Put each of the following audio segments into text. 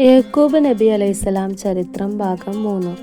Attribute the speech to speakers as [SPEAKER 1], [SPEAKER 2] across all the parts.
[SPEAKER 1] യാക്കൂബ് നബി അലൈഹിസ്സലാം ചരിത്രം ഭാഗം മൂന്ന്.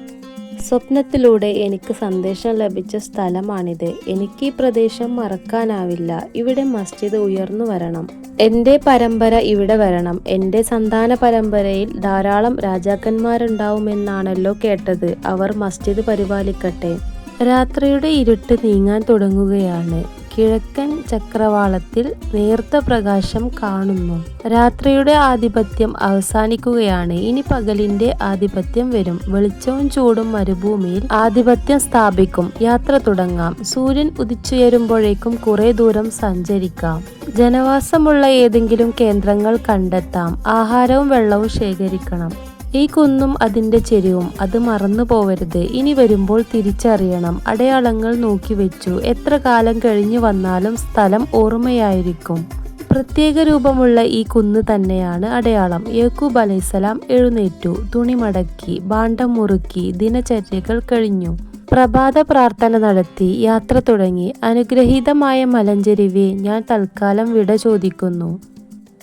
[SPEAKER 1] സ്വപ്നത്തിലൂടെ എനിക്ക് സന്ദേശം ലഭിച്ച സ്ഥലമാണിത്. എനിക്ക് ഈ പ്രദേശം മറക്കാനാവില്ല. ഇവിടെ മസ്ജിദ് ഉയർന്നു വരണം. എന്റെ പരമ്പര ഇവിടെ വരണം. എന്റെ സന്താന പരമ്പരയിൽ ധാരാളം രാജാക്കന്മാരുണ്ടാവുമെന്നാണല്ലോ കേട്ടത്. അവർ മസ്ജിദ് പരിപാലിക്കട്ടെ. രാത്രിയുടെ ഇരുട്ട് നീങ്ങാൻ തുടങ്ങുകയാണ്. കിഴക്കൻ ചക്രവാളത്തിൽ നേർത്ത പ്രകാശം കാണുന്നു. രാത്രിയുടെ ആധിപത്യം അവസാനിക്കുകയാണ്. ഇനി പകലിന്റെ ആധിപത്യം വരും. വെളിച്ചവും ചൂടും മരുഭൂമിയിൽ ആധിപത്യം സ്ഥാപിക്കും. യാത്ര തുടങ്ങാം. സൂര്യൻ ഉദിച്ചുയരുമ്പോഴേക്കും കുറെ ദൂരം സഞ്ചരിക്കാം. ജനവാസമുള്ള ഏതെങ്കിലും കേന്ദ്രങ്ങൾ കണ്ടെത്താം. ആഹാരവും വെള്ളവും ശേഖരിക്കണം. ഈ കുന്നും അതിന്റെ ചെരുവും അത് മറന്നു പോവരുത്. ഇനി വരുമ്പോൾ തിരിച്ചറിയണം. അടയാളങ്ങൾ നോക്കി വെച്ചു. എത്ര കാലം കഴിഞ്ഞു വന്നാലും സ്ഥലം ഓർമ്മയായിരിക്കും. പ്രത്യേക രൂപമുള്ള ഈ കുന്ന് തന്നെയാണ് അടയാളം. യേക്കൂബ് അലൈസലാം എഴുന്നേറ്റു. തുണി മടക്കി ഭാണ്ഡം മുറുക്കി ദിനചര്യകൾ കഴിഞ്ഞു. പ്രഭാത പ്രാർത്ഥന നടത്തി യാത്ര തുടങ്ങി. അനുഗ്രഹീതമായ മലഞ്ചെരിവെ ഞാൻ തൽക്കാലം വിട ചോദിക്കുന്നു.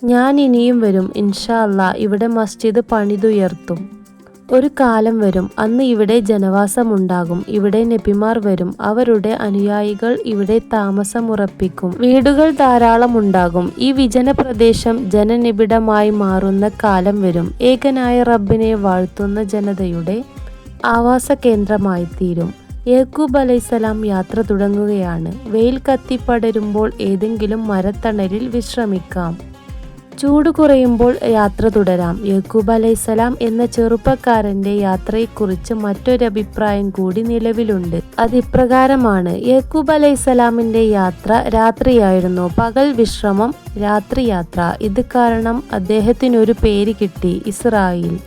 [SPEAKER 1] ഞാൻ ഇനിയും വരും ഇൻഷാ അല്ലാ. ഇവിടെ മസ്ജിദ് പണിതുയർത്തും. ഒരു കാലം വരും അന്ന് ഇവിടെ ജനവാസമുണ്ടാകും. ഇവിടെ നബിമാർ വരും അവരുടെ അനുയായികൾ ഇവിടെ താമസമുറപ്പിക്കും. വീടുകൾ ധാരാളം ഉണ്ടാകും ഈ വിജന പ്രദേശം ജനനിബിഡമായി മാറുന്ന കാലം വരും. ഏകനായ റബ്ബിനെ വാഴ്ത്തുന്ന ജനതയുടെ ആവാസ കേന്ദ്രമായി തീരും യേക്കൂബ് അലൈസലാം യാത്ര തുടങ്ങുകയാണ്. വെയിൽ കത്തിപ്പടരുമ്പോൾ ഏതെങ്കിലും മരത്തണലിൽ വിശ്രമിക്കാം. ചൂട് കുറയുമ്പോൾ യാത്ര തുടരാം. യക്കൂബ് അലൈസലാം എന്ന ചെറുപ്പക്കാരന്റെ യാത്രയെക്കുറിച്ച് മറ്റൊരു അഭിപ്രായം കൂടി നിലവിലുണ്ട്. അത് ഇപ്രകാരമാണ്. യക്കൂബ് അലൈസലാമിന്റെ യാത്ര രാത്രിയായിരുന്നു. പകൽ വിശ്രമം രാത്രി യാത്ര ഇത് കാരണം അദ്ദേഹത്തിനൊരു പേര് കിട്ടി ഇസ്രായേൽ.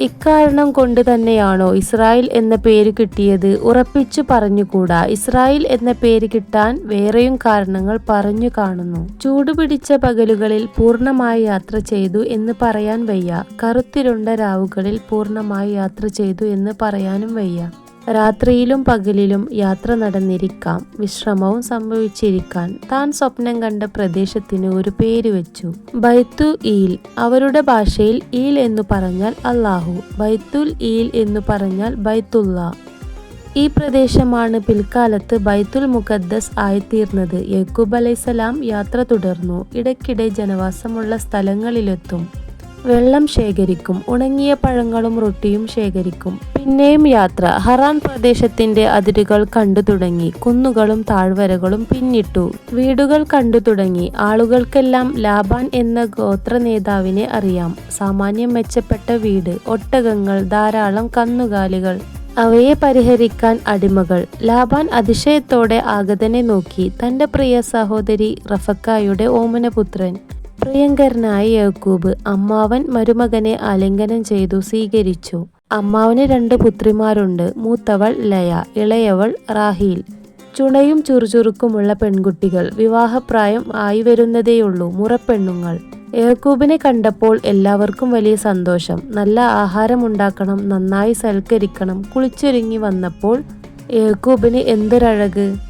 [SPEAKER 1] ഇക്കാരണം കൊണ്ട് തന്നെയാണോ ഇസ്രായേൽ എന്ന പേര് കിട്ടിയത്? ഉറപ്പിച്ചു പറഞ്ഞുകൂടാ. ഇസ്രായേൽ എന്ന പേര് കിട്ടാൻ വേറെയും കാരണങ്ങൾ പറഞ്ഞു കാണുന്നു. ചൂടുപിടിച്ച പകലുകളിൽ പൂർണമായി യാത്ര ചെയ്തു എന്ന് പറയാൻ വയ്യ. കറുത്തിരുണ്ട രാവുകളിൽ പൂർണമായി യാത്ര ചെയ്തു എന്ന് പറയാനും വയ്യ. രാത്രിയിലും പകലിലും യാത്ര നടന്നിരിക്കാം. വിശ്രമവും സംഭവിച്ചിരിക്കാൻ താൻ സ്വപ്നം കണ്ട പ്രദേശത്തിന് ഒരു പേര് വെച്ചു. Beth El. അവരുടെ ഭാഷയിൽ ഈൽ എന്ന് പറഞ്ഞാൽ അള്ളാഹു ബൈത്തുൽ ഈൽ എന്ന് പറഞ്ഞാൽ ബൈത്തുള്ള. ഈ പ്രദേശമാണ് പിൽക്കാലത്ത് ബൈത്തുൽ മുഖദ്ദസ് ആയിത്തീർന്നത്. യക്കൂബ് അലൈസലാം യാത്ര തുടർന്നു. ഇടയ്ക്കിടെ ജനവാസമുള്ള സ്ഥലങ്ങളിലെത്തും. വെള്ളം ശേഖരിക്കും ഉണങ്ങിയ പഴങ്ങളും റൊട്ടിയും ശേഖരിക്കും. പിന്നെയും യാത്ര. ഹറാൻ പ്രദേശത്തിന്റെ അതിരുകൾ കണ്ടു തുടങ്ങി. കുന്നുകളും താഴ്വരകളും പിന്നിട്ടു. വീടുകൾ കണ്ടു തുടങ്ങി. ആളുകൾക്കെല്ലാം ലാബാൻ എന്ന ഗോത്ര നേതാവിനെ അറിയാം. സാമാന്യം മെച്ചപ്പെട്ട വീട് ഒട്ടകങ്ങൾ ധാരാളം കന്നുകാലികൾ. അവയെ പരിഹരിക്കാൻ അടിമകൾ. ലാബാൻ അതിശയത്തോടെ ആഗതനെ നോക്കി. തന്റെ പ്രിയ സഹോദരി റഫക്കായുടെ ഓമനപുത്രൻ. പ്രിയങ്കരനായ യാക്കൂബ് അമ്മാവൻ മരുമകനെ ആലിംഗനം ചെയ്തു സ്വീകരിച്ചു. അമ്മാവന് രണ്ട് പുത്രിമാരുണ്ട്. മൂത്തവൾ ലയ ഇളയവൾ റാഹീൽ. ചുണയും ചുറുചുറുക്കുമുള്ള പെൺകുട്ടികൾ. വിവാഹപ്രായം ആയി വരുന്നതേയുള്ളൂ മുറപ്പെണ്ണുങ്ങൾ. യാക്കൂബിനെ കണ്ടപ്പോൾ എല്ലാവർക്കും വലിയ സന്തോഷം. നല്ല ആഹാരമുണ്ടാക്കണം നന്നായി സൽക്കരിക്കണം കുളിച്ചൊരുങ്ങി വന്നപ്പോൾ യാക്കൂബിന് എന്തൊരഴക്?